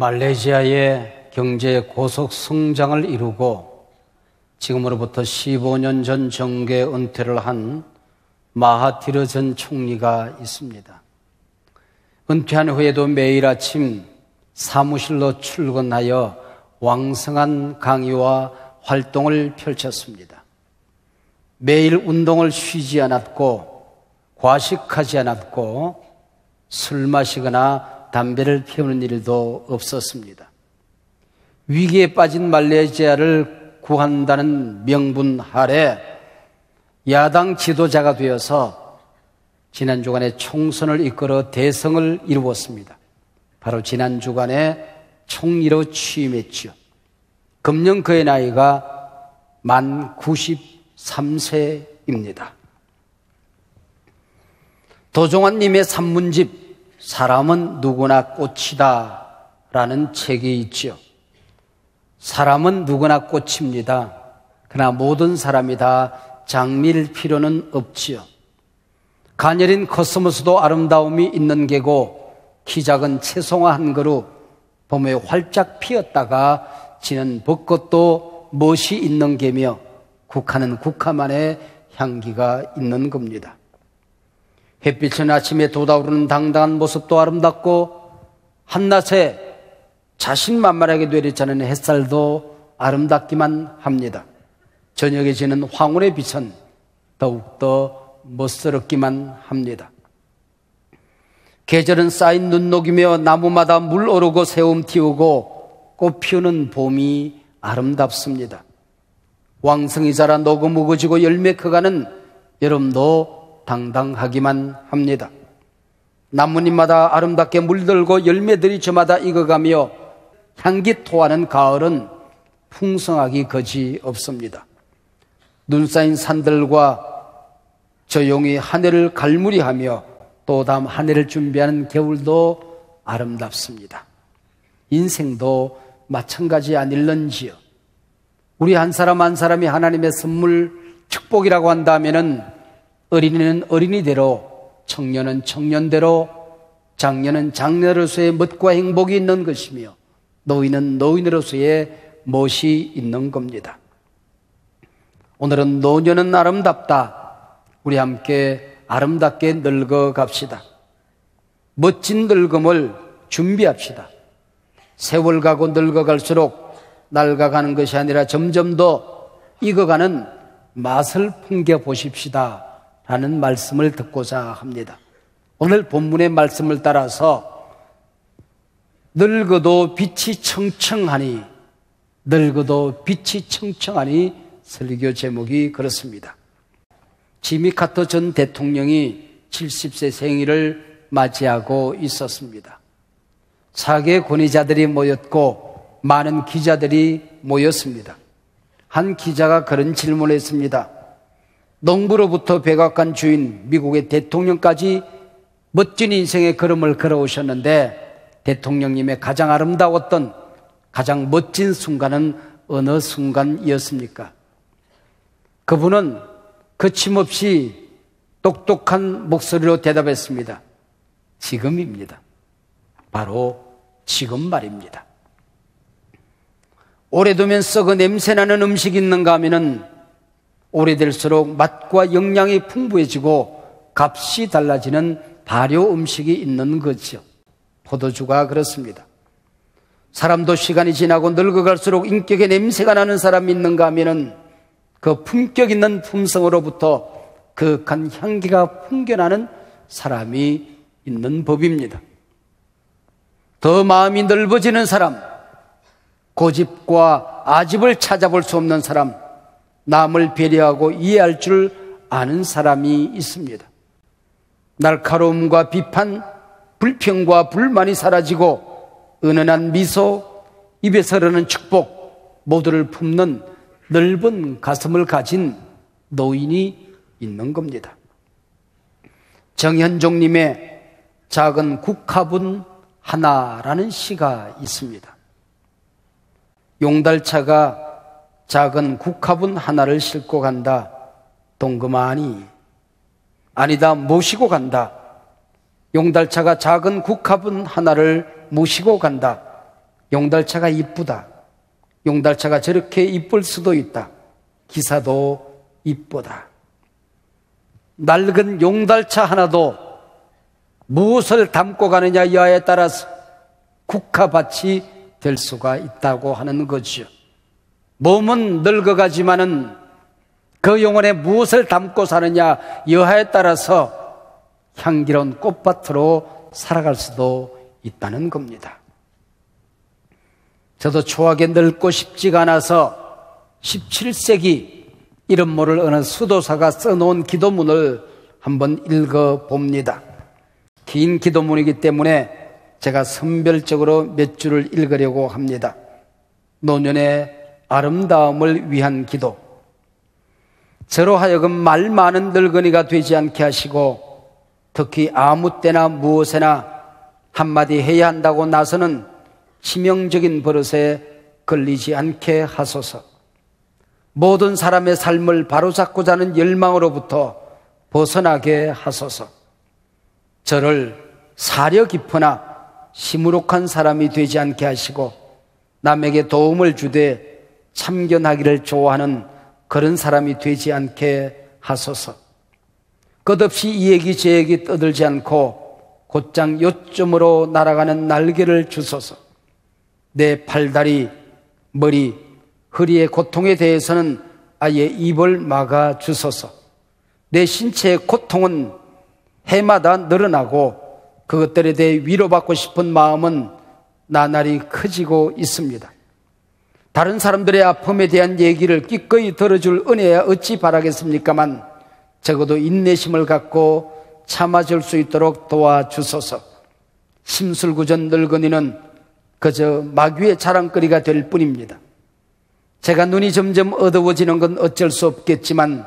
말레이시아의 경제 고속 성장을 이루고 지금으로부터 15년 전 정계 은퇴를 한 마하티르 전 총리가 있습니다. 은퇴한 후에도 매일 아침 사무실로 출근하여 왕성한 강의와 활동을 펼쳤습니다. 매일 운동을 쉬지 않았고 과식하지 않았고 술 마시거나 담배를 피우는 일도 없었습니다. 위기에 빠진 말레이시아를 구한다는 명분 아래 야당 지도자가 되어서 지난 주간에 총선을 이끌어 대성을 이루었습니다. 바로 지난 주간에 총리로 취임했죠. 금년 그의 나이가 만 93세입니다. 도종환님의 산문집 사람은 누구나 꽃이다 라는 책이 있죠. 사람은 누구나 꽃입니다. 그러나 모든 사람이 다 장미일 필요는 없지요. 가녀린 코스모스도 아름다움이 있는 게고 키 작은 채송화 한 그루 봄에 활짝 피었다가 지는 벚꽃도 멋이 있는 게며 국화는 국화만의 향기가 있는 겁니다. 햇빛은 아침에 돋아오르는 당당한 모습도 아름답고 한낮에 자신만만하게 내리자는 햇살도 아름답기만 합니다. 저녁에 지는 황홀의 빛은 더욱더 멋스럽기만 합니다. 계절은 쌓인 눈 녹이며 나무마다 물 오르고 새움 튀우고 꽃 피우는 봄이 아름답습니다. 왕성이 자라 노고무거지고 열매 커가는 여름도 당당하기만 합니다. 나뭇잎마다 아름답게 물들고 열매들이 저마다 익어가며 향기 토하는 가을은 풍성하기 거지 없습니다. 눈 쌓인 산들과 조용히 하늘을 갈무리하며 또 다음 하늘을 준비하는 겨울도 아름답습니다. 인생도 마찬가지 아닐런지요. 우리 한 사람 한 사람이 하나님의 선물 축복이라고 한다면은 어린이는 어린이대로, 청년은 청년대로, 장년은 장녀로서의 멋과 행복이 있는 것이며, 노인은 노인으로서의 멋이 있는 겁니다. 오늘은 노년은 아름답다. 우리 함께 아름답게 늙어 갑시다. 멋진 늙음을 준비합시다. 세월 가고 늙어갈수록 낡아가는 것이 아니라 점점 더 익어가는 맛을 풍겨 보십시다. 라는 말씀을 듣고자 합니다. 오늘 본문의 말씀을 따라서 늙어도 빛이 청청하니 늙어도 빛이 청청하니 설교 제목이 그렇습니다. 지미 카터 전 대통령이 70세 생일을 맞이하고 있었습니다. 사계 권위자들이 모였고 많은 기자들이 모였습니다. 한 기자가 그런 질문을 했습니다. 농부로부터 백악관 주인 미국의 대통령까지 멋진 인생의 걸음을 걸어오셨는데 대통령님의 가장 아름다웠던 가장 멋진 순간은 어느 순간이었습니까? 그분은 거침없이 똑똑한 목소리로 대답했습니다. 지금입니다. 바로 지금 말입니다. 오래두면 썩어 냄새나는 음식이 있는가 하면은 오래될수록 맛과 영양이 풍부해지고 값이 달라지는 발효 음식이 있는 거죠. 포도주가 그렇습니다. 사람도 시간이 지나고 늙어갈수록 인격의 냄새가 나는 사람이 있는가 하면은 그 품격 있는 품성으로부터 그윽한 향기가 풍겨나는 사람이 있는 법입니다. 더 마음이 넓어지는 사람, 고집과 아집을 찾아볼 수 없는 사람, 남을 배려하고 이해할 줄 아는 사람이 있습니다. 날카로움과 비판, 불평과 불만이 사라지고 은은한 미소, 입에서 흐르는 축복 모두를 품는 넓은 가슴을 가진 노인이 있는 겁니다. 정현종님의 작은 국화분 하나라는 시가 있습니다. 용달차가 작은 국화분 하나를 싣고 간다. 동그마니. 아니다. 모시고 간다. 용달차가 작은 국화분 하나를 모시고 간다. 용달차가 이쁘다. 용달차가 저렇게 이쁠 수도 있다. 기사도 이쁘다. 낡은 용달차 하나도 무엇을 담고 가느냐 여하에 따라서 국화밭이 될 수가 있다고 하는 거죠. 몸은 늙어가지만은 그 영혼에 무엇을 담고 사느냐 여하에 따라서 향기로운 꽃밭으로 살아갈 수도 있다는 겁니다. 저도 초하게 늙고 싶지가 않아서 17세기 이름 모를 어느 수도사가 써놓은 기도문을 한번 읽어 봅니다. 긴 기도문이기 때문에 제가 선별적으로 몇 줄을 읽으려고 합니다. 노년의 아름다움을 위한 기도. 저로 하여금 말 많은 늙은이가 되지 않게 하시고 특히 아무 때나 무엇에나 한마디 해야 한다고 나서는 치명적인 버릇에 걸리지 않게 하소서. 모든 사람의 삶을 바로잡고자 하는 열망으로부터 벗어나게 하소서. 저를 사려 깊으나 시무룩한 사람이 되지 않게 하시고 남에게 도움을 주되 참견하기를 좋아하는 그런 사람이 되지 않게 하소서. 끝없이 이 얘기 저 얘기 떠들지 않고 곧장 요점으로 날아가는 날개를 주소서. 내 팔다리, 머리, 허리의 고통에 대해서는 아예 입을 막아 주소서. 내 신체의 고통은 해마다 늘어나고 그것들에 대해 위로받고 싶은 마음은 나날이 커지고 있습니다. 다른 사람들의 아픔에 대한 얘기를 기꺼이 들어줄 은혜야 어찌 바라겠습니까만 적어도 인내심을 갖고 참아줄 수 있도록 도와주소서. 심술구전 늙은이는 그저 마귀의 자랑거리가 될 뿐입니다. 제가 눈이 점점 어두워지는 건 어쩔 수 없겠지만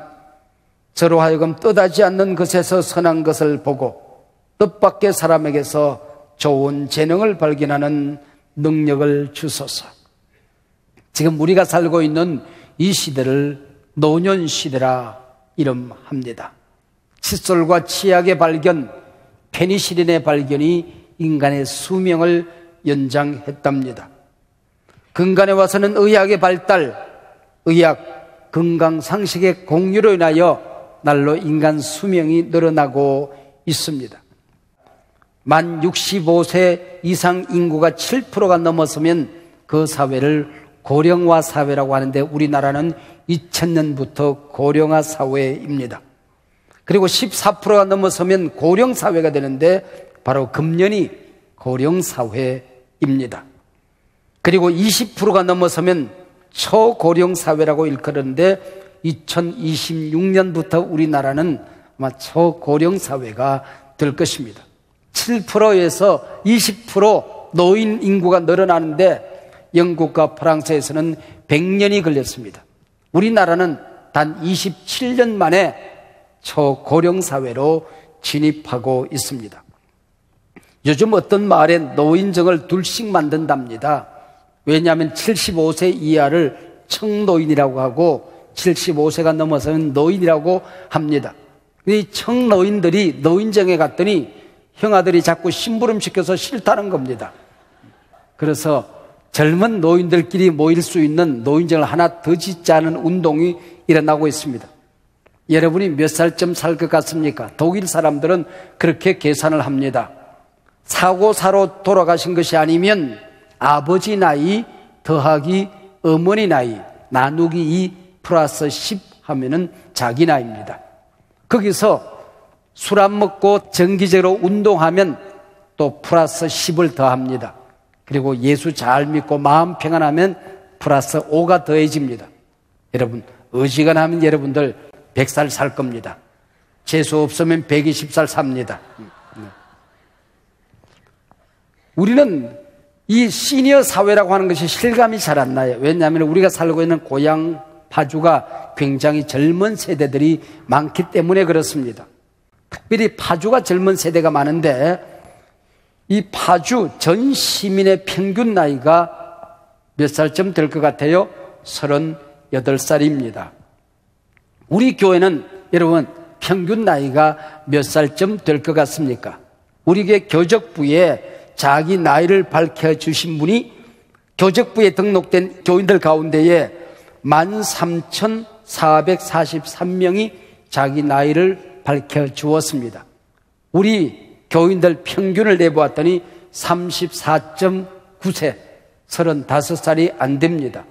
저로 하여금 떠다지 않는 것에서 선한 것을 보고 뜻밖의 사람에게서 좋은 재능을 발견하는 능력을 주소서. 지금 우리가 살고 있는 이 시대를 노년 시대라 이름합니다. 칫솔과 치약의 발견, 페니실린의 발견이 인간의 수명을 연장했답니다. 근간에 와서는 의학의 발달, 의학, 건강 상식의 공유로 인하여 날로 인간 수명이 늘어나고 있습니다. 만 65세 이상 인구가 7%가 넘어서면 그 사회를 고령화 사회라고 하는데 우리나라는 2000년부터 고령화 사회입니다. 그리고 14%가 넘어서면 고령 사회가 되는데 바로 금년이 고령 사회 입니다. 그리고 20%가 넘어서면 초고령 사회라고 일컬었는데 2026년부터 우리나라는 아마 초고령 사회가 될 것입니다. 7%에서 20% 노인 인구가 늘어나는데 영국과 프랑스에서는 100년이 걸렸습니다. 우리나라는 단 27년 만에 초고령 사회로 진입하고 있습니다. 요즘 어떤 마을에 노인정을 둘씩 만든답니다. 왜냐하면 75세 이하를 청노인이라고 하고 75세가 넘어서는 노인이라고 합니다. 이 청노인들이 노인정에 갔더니 형아들이 자꾸 심부름 시켜서 싫다는 겁니다. 그래서 젊은 노인들끼리 모일 수 있는 노인정을 하나 더 짓자는 운동이 일어나고 있습니다. 여러분이 몇 살쯤 살 것 같습니까? 독일 사람들은 그렇게 계산을 합니다. 사고사로 돌아가신 것이 아니면 아버지 나이 더하기 어머니 나이 나누기 2 플러스 10 하면은 자기 나이입니다. 거기서 술 안 먹고 정기적으로 운동하면 또 플러스 10을 더합니다. 그리고 예수 잘 믿고 마음 평안하면 플러스 5가 더해집니다. 여러분, 어지간하면 여러분들 100살 살 겁니다. 재수 없으면 120살 삽니다. 우리는 이 시니어 사회라고 하는 것이 실감이 잘 안 나요. 왜냐하면 우리가 살고 있는 고향 파주가 굉장히 젊은 세대들이 많기 때문에 그렇습니다. 특별히 파주가 젊은 세대가 많은데 이 파주 전 시민의 평균 나이가 몇 살쯤 될 것 같아요? 38살입니다. 우리 교회는 여러분 평균 나이가 몇 살쯤 될 것 같습니까? 우리 교회 교적부에 자기 나이를 밝혀주신 분이 교적부에 등록된 교인들 가운데에 13,443명이 자기 나이를 밝혀 주었습니다. 우리 교인들 평균을 내보았더니 34.9세, 35살이 안 됩니다.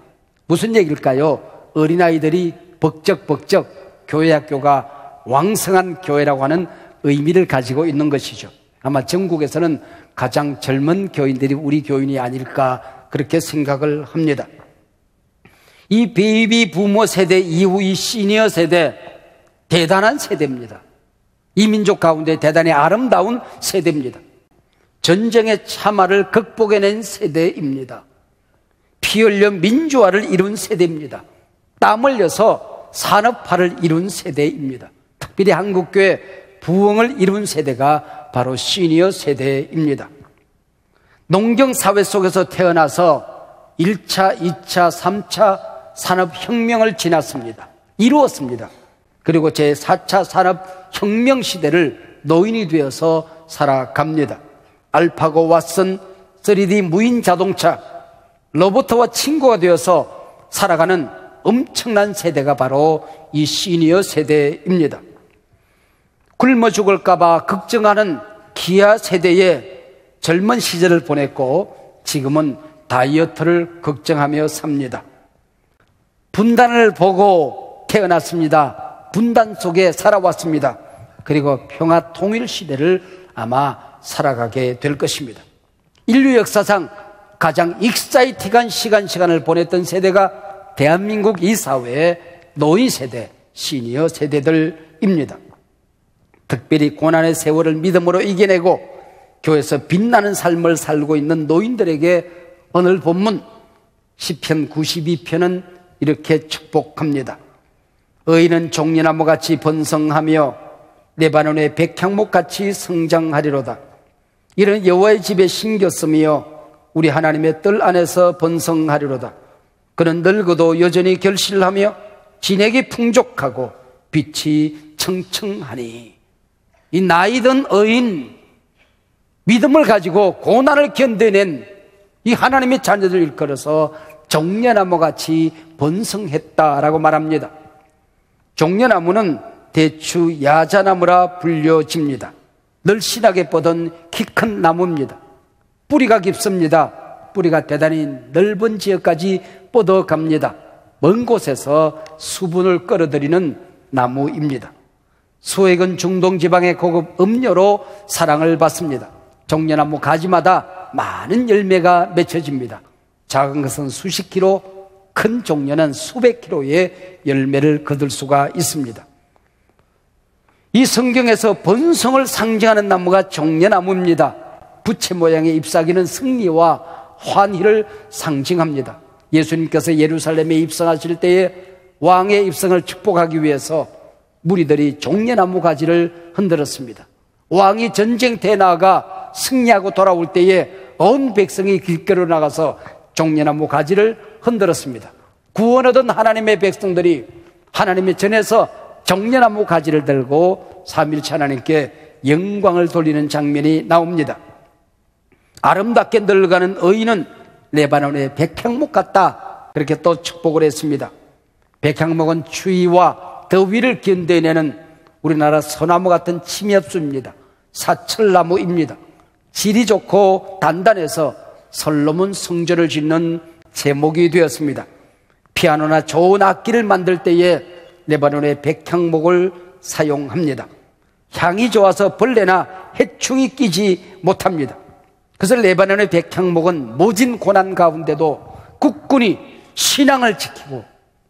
무슨 얘기일까요? 어린아이들이 벅적벅적 교회 학교가 왕성한 교회라고 하는 의미를 가지고 있는 것이죠. 아마 전국에서는 가장 젊은 교인들이 우리 교인이 아닐까 그렇게 생각을 합니다. 이 베이비 부모 세대 이후 이 시니어 세대 대단한 세대입니다. 이 민족 가운데 대단히 아름다운 세대입니다. 전쟁의 참화를 극복해낸 세대입니다. 피 흘려 민주화를 이룬 세대입니다. 땀 흘려서 산업화를 이룬 세대입니다. 특별히 한국교회 부흥을 이룬 세대가 바로 시니어 세대입니다. 농경사회 속에서 태어나서 1차, 2차, 3차 산업혁명을 지났습니다. 이루었습니다. 그리고 제4차 산업 혁명 시대를 노인이 되어서 살아갑니다. 알파고 왓슨 3D 무인 자동차 로봇와 친구가 되어서 살아가는 엄청난 세대가 바로 이 시니어 세대입니다. 굶어 죽을까봐 걱정하는 기아 세대의 젊은 시절을 보냈고 지금은 다이어트를 걱정하며 삽니다. 분단을 보고 태어났습니다. 분단 속에 살아왔습니다. 그리고 평화 통일 시대를 아마 살아가게 될 것입니다. 인류 역사상 가장 익사이팅한 시간 시간을 보냈던 세대가 대한민국 이 사회의 노인 세대, 시니어 세대들입니다. 특별히 고난의 세월을 믿음으로 이겨내고 교회에서 빛나는 삶을 살고 있는 노인들에게 오늘 본문 10편 92편은 이렇게 축복합니다. 의인은 종려나무 같이 번성하며 레바논의 백향목 같이 성장하리로다. 이런 여호와의 집에 신겼으며 우리 하나님의 뜰 안에서 번성하리로다. 그는 늙어도 여전히 결실하며 진액이 풍족하고 빛이 청청하니 이 나이든 어인 믿음을 가지고 고난을 견뎌낸 이 하나님의 자녀들 일컬어서 종려나무 같이 번성했다라고 말합니다. 종려나무는 대추 야자나무라 불려집니다. 늘씬하게 뻗은 키 큰 나무입니다. 뿌리가 깊습니다. 뿌리가 대단히 넓은 지역까지 뻗어갑니다. 먼 곳에서 수분을 끌어들이는 나무입니다. 수액은 중동 지방의 고급 음료로 사랑을 받습니다. 종려나무 가지마다 많은 열매가 맺혀집니다. 작은 것은 수십 킬로, 큰 종려는 수백 킬로의 열매를 거둘 수가 있습니다. 이 성경에서 번성을 상징하는 나무가 종려나무입니다. 부채 모양의 잎사귀는 승리와 환희를 상징합니다. 예수님께서 예루살렘에 입성하실 때에 왕의 입성을 축복하기 위해서 무리들이 종려나무 가지를 흔들었습니다. 왕이 전쟁터에 나가 승리하고 돌아올 때에 온 백성이 길가로 나가서 종려나무 가지를 흔들었습니다. 구원 얻은 하나님의 백성들이 하나님의 전에서 종려나무 가지를 들고 삼일차 하나님께 영광을 돌리는 장면이 나옵니다. 아름답게 늙어가는 의인은 레바논의 백향목 같다. 그렇게 또 축복을 했습니다. 백향목은 추위와 더위를 견뎌내는 우리나라 소나무 같은 침엽수입니다. 사철나무입니다. 질이 좋고 단단해서 솔로몬 성전을 짓는 제목이 되었습니다. 피아노나 좋은 악기를 만들 때에 레바논의 백향목을 사용합니다. 향이 좋아서 벌레나 해충이 끼지 못합니다. 그래서 레바논의 백향목은 모진 고난 가운데도 국군이 신앙을 지키고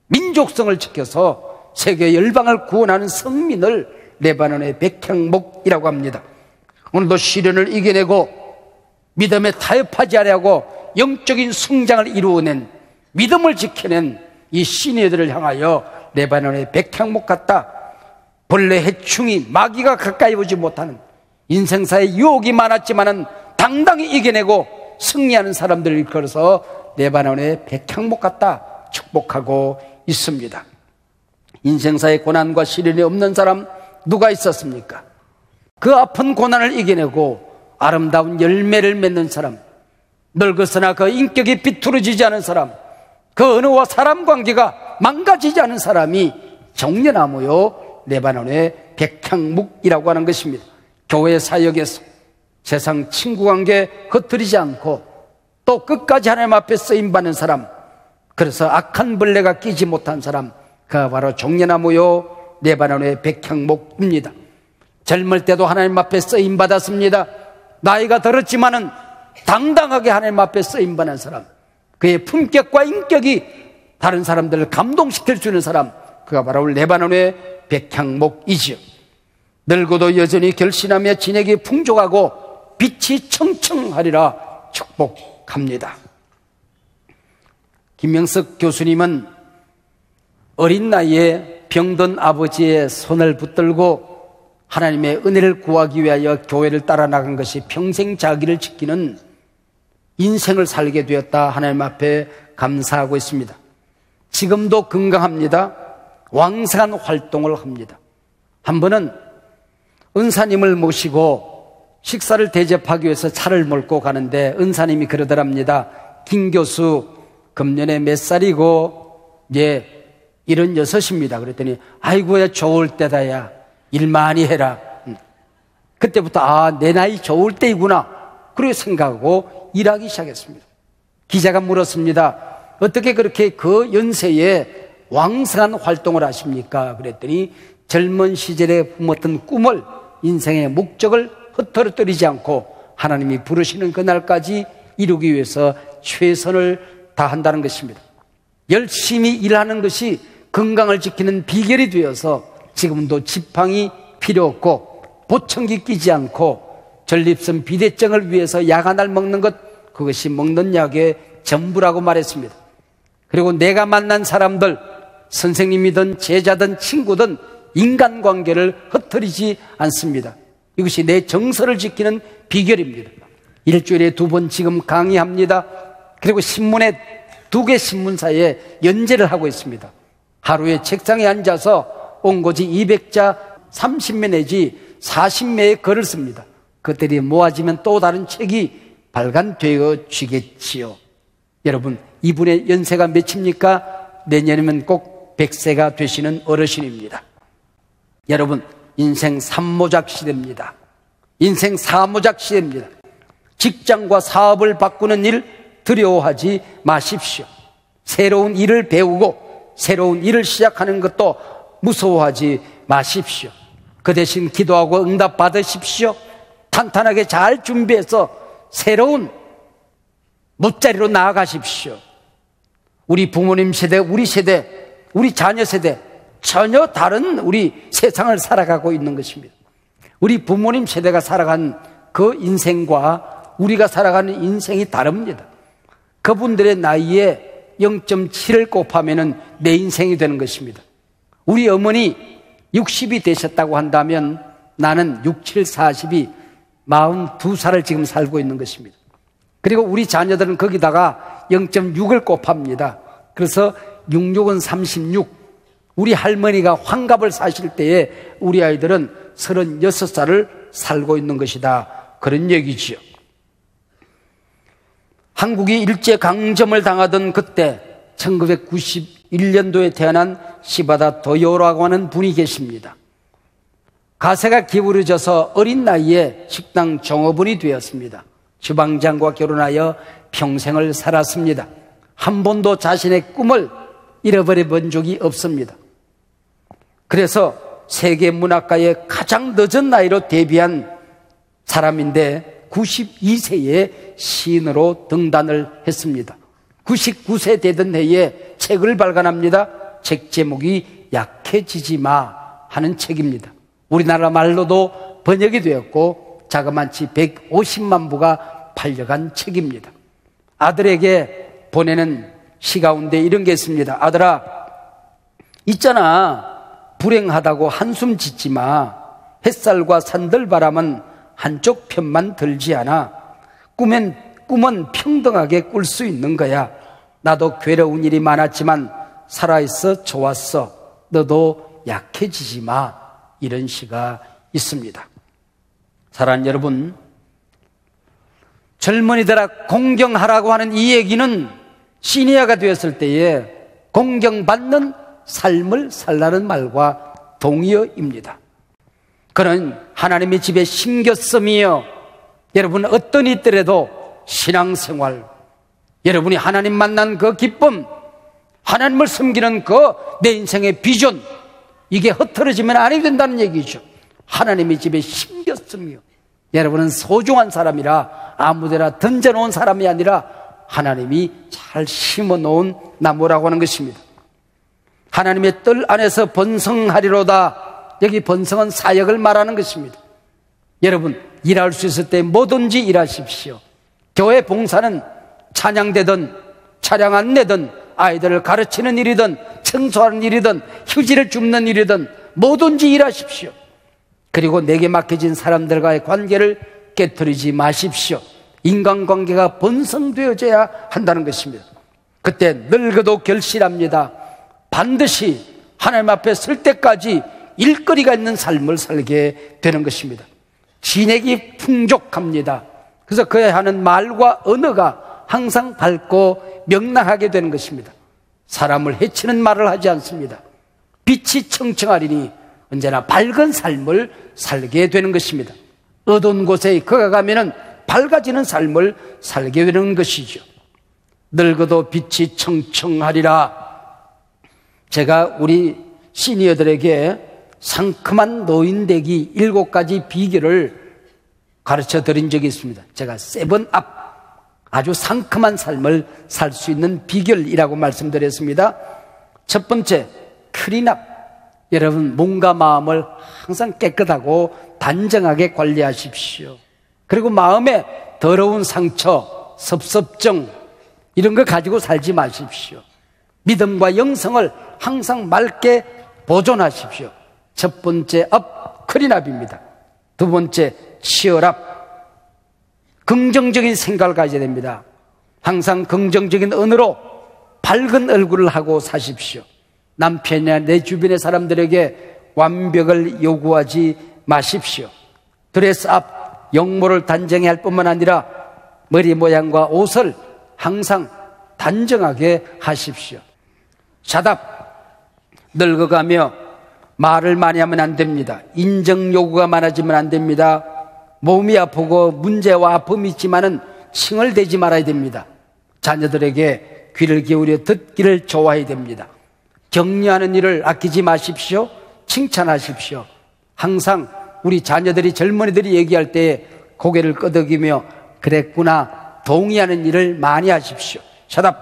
민족성을 지켜서 세계 열방을 구원하는 성민을 레바논의 백향목이라고 합니다. 오늘도 시련을 이겨내고 믿음에 타협하지 않으려고 영적인 성장을 이루어낸 믿음을 지켜낸 이 시니어들을 향하여 레바논의 백향목 같다. 벌레 해충이 마귀가 가까이 오지 못하는 인생사에 유혹이 많았지만은 당당히 이겨내고 승리하는 사람들을 일컬어서 레바논의 백향목 같다 축복하고 있습니다. 인생사의 고난과 시련이 없는 사람 누가 있었습니까? 그 아픈 고난을 이겨내고 아름다운 열매를 맺는 사람, 늙었으나 그 인격이 비뚤어지지 않은 사람, 그 언어와 사람 관계가 망가지지 않은 사람이 정년나무요 레바논의 백향묵이라고 하는 것입니다. 교회 사역에서 세상 친구 관계 흩뜨리지 않고 또 끝까지 하나님 앞에 쓰임 받는 사람, 그래서 악한 벌레가 끼지 못한 사람, 그가 바로 종려나무요 네바논의 백향목입니다. 젊을 때도 하나님 앞에 쓰임 받았습니다. 나이가 들었지만은 당당하게 하나님 앞에 쓰임 받는 사람, 그의 품격과 인격이 다른 사람들을 감동시킬 수 있는 사람, 그가 바로 레바논의 백향목이지요. 늙어도 여전히 결신하며 진액이 풍족하고 빛이 청청하리라 축복합니다. 김명석 교수님은 어린 나이에 병든 아버지의 손을 붙들고 하나님의 은혜를 구하기 위하여 교회를 따라 나간 것이 평생 자기를 지키는 인생을 살게 되었다 하나님 앞에 감사하고 있습니다. 지금도 건강합니다. 왕성한 활동을 합니다. 한 번은 은사님을 모시고 식사를 대접하기 위해서 차를 몰고 가는데 은사님이 그러더랍니다. 김 교수 금년에 몇 살이고 예 이런 여섯입니다. 그랬더니 아이고야 좋을 때다야 일 많이 해라. 음. 그때부터 아 내 나이 좋을 때이구나. 그렇게 생각하고 일하기 시작했습니다. 기자가 물었습니다. 어떻게 그렇게 그 연세에 왕성한 활동을 하십니까? 그랬더니 젊은 시절에 품었던 꿈을 인생의 목적을 흩어뜨리지 않고 하나님이 부르시는 그날까지 이루기 위해서 최선을 다한다는 것입니다. 열심히 일하는 것이 건강을 지키는 비결이 되어서 지금도 지팡이 필요 없고 보청기 끼지 않고 전립선 비대증을 위해서 약 하나를 먹는 것 그것이 먹는 약의 전부라고 말했습니다. 그리고 내가 만난 사람들 선생님이든 제자든 친구든 인간관계를 흩뜨리지 않습니다. 이것이 내 정서를 지키는 비결입니다. 일주일에 두 번 지금 강의합니다. 그리고 신문에 두 개 신문사에 연재를 하고 있습니다. 하루에 책상에 앉아서 온고지 200자 30매 내지 40매의 글을 씁니다. 그들이 모아지면 또 다른 책이 발간되어 지겠지요. 여러분, 이분의 연세가 몇입니까? 내년이면 꼭 100세가 되시는 어르신입니다. 여러분, 인생 삼모작 시대입니다. 인생 사모작 시대입니다. 직장과 사업을 바꾸는 일 두려워하지 마십시오. 새로운 일을 배우고 새로운 일을 시작하는 것도 무서워하지 마십시오. 그 대신 기도하고 응답 받으십시오. 탄탄하게 잘 준비해서 새로운 못자리로 나아가십시오. 우리 부모님 세대, 우리 세대, 우리 자녀 세대 전혀 다른 우리 세상을 살아가고 있는 것입니다. 우리 부모님 세대가 살아간 그 인생과 우리가 살아가는 인생이 다릅니다. 그분들의 나이에 0.7을 곱하면 내 인생이 되는 것입니다. 우리 어머니 60이 되셨다고 한다면 나는 6, 7, 40이 42살을 지금 살고 있는 것입니다. 그리고 우리 자녀들은 거기다가 0.6을 곱합니다. 그래서 66은 36. 우리 할머니가 환갑을 사실 때에 우리 아이들은 36살을 살고 있는 것이다. 그런 얘기지요. 한국이 일제강점을 당하던 그때 1991년도에 태어난 시바다 도요라고 하는 분이 계십니다. 가세가 기울어져서 어린 나이에 식당 종업원이 되었습니다. 주방장과 결혼하여 평생을 살았습니다. 한 번도 자신의 꿈을 잃어버려 본 적이 없습니다. 그래서 세계 문학가의 가장 늦은 나이로 데뷔한 사람인데 92세에 시인으로 등단을 했습니다. 99세 되던 해에 책을 발간합니다. 책 제목이 약해지지 마 하는 책입니다. 우리나라 말로도 번역이 되었고 자그만치 150만 부가 팔려간 책입니다. 아들에게 보내는 시 가운데 이런 게 있습니다. 아들아, 있잖아. 불행하다고 한숨 짓지 마. 햇살과 산들바람은 한쪽 편만 들지 않아. 꿈엔, 꿈은 평등하게 꿀 수 있는 거야. 나도 괴로운 일이 많았지만 살아있어 좋았어. 너도 약해지지 마. 이런 시가 있습니다. 사랑하는 여러분, 젊은이들아 공경하라고 하는 이 얘기는 시니아가 되었을 때에 공경받는 삶을 살라는 말과 동의어입니다. 그는 하나님의 집에 심겼음이요. 여러분 어떤 이더라도 신앙생활, 여러분이 하나님 만난 그 기쁨, 하나님을 섬기는 그 내 인생의 비전, 이게 흩어지면 아니 된다는 얘기죠. 하나님의 집에 심겼음이요. 여러분은 소중한 사람이라 아무데나 던져놓은 사람이 아니라 하나님이 잘 심어놓은 나무라고 하는 것입니다. 하나님의 뜰 안에서 번성하리로다. 여기 번성은 사역을 말하는 것입니다. 여러분, 일할 수 있을 때 뭐든지 일하십시오. 교회 봉사는 찬양되든 차량 안내든 아이들을 가르치는 일이든 청소하는 일이든 휴지를 줍는 일이든 뭐든지 일하십시오. 그리고 내게 맡겨진 사람들과의 관계를 깨뜨리지 마십시오. 인간관계가 번성되어져야 한다는 것입니다. 그때 늙어도 결실합니다. 반드시 하나님 앞에 설 때까지 일거리가 있는 삶을 살게 되는 것입니다. 진액이 풍족합니다. 그래서 그에 하는 말과 언어가 항상 밝고 명랑하게 되는 것입니다. 사람을 해치는 말을 하지 않습니다. 빛이 청청하리니 언제나 밝은 삶을 살게 되는 것입니다. 어두운 곳에 그가 가면은 밝아지는 삶을 살게 되는 것이죠. 늙어도 빛이 청청하리라. 제가 우리 시니어들에게 상큼한 노인되기 일곱 가지 비결을 가르쳐 드린 적이 있습니다. 제가 세븐 앞 아주 상큼한 삶을 살 수 있는 비결이라고 말씀드렸습니다. 첫 번째, 크리납. 여러분, 몸과 마음을 항상 깨끗하고 단정하게 관리하십시오. 그리고 마음에 더러운 상처, 섭섭증, 이런 거 가지고 살지 마십시오. 믿음과 영성을 항상 맑게 보존하십시오. 첫 번째 업, 크리납입니다. 두 번째, 치열압. 긍정적인 생각을 가져야 됩니다. 항상 긍정적인 언어로 밝은 얼굴을 하고 사십시오. 남편이나 내 주변의 사람들에게 완벽을 요구하지 마십시오. 드레스 앞 영모를 단정해야 할 뿐만 아니라 머리 모양과 옷을 항상 단정하게 하십시오. 샤답 늙어가며 말을 많이 하면 안 됩니다. 인정 요구가 많아지면 안 됩니다. 몸이 아프고 문제와 아픔이 있지만은 칭얼대지 말아야 됩니다. 자녀들에게 귀를 기울여 듣기를 좋아해야 됩니다. 격려하는 일을 아끼지 마십시오. 칭찬하십시오. 항상 우리 자녀들이 젊은이들이 얘기할 때 고개를 끄덕이며 그랬구나 동의하는 일을 많이 하십시오. 샷업,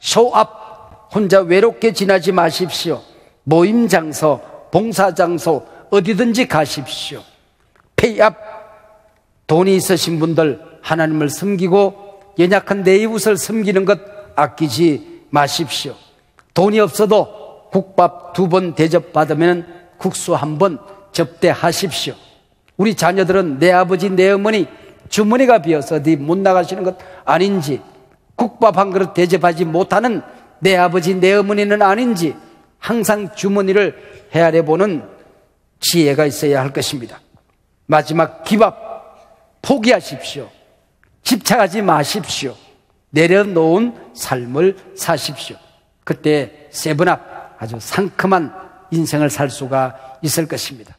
쇼업, 혼자 외롭게 지나지 마십시오. 모임 장소, 봉사 장소 어디든지 가십시오. 페이업, 돈이 있으신 분들 하나님을 섬기고 연약한 내 이웃을 섬기는 것 아끼지 마십시오. 돈이 없어도 국밥 두 번 대접받으면 국수 한 번 접대하십시오. 우리 자녀들은 내 아버지, 내 어머니 주머니가 비어서 어디 못 나가시는 것 아닌지 국밥 한 그릇 대접하지 못하는 내 아버지, 내 어머니는 아닌지 항상 주머니를 헤아려 보는 지혜가 있어야 할 것입니다. 마지막 기밥 포기하십시오. 집착하지 마십시오. 내려놓은 삶을 사십시오. 그때 세븐압 아주 상큼한 인생을 살 수가 있을 것입니다.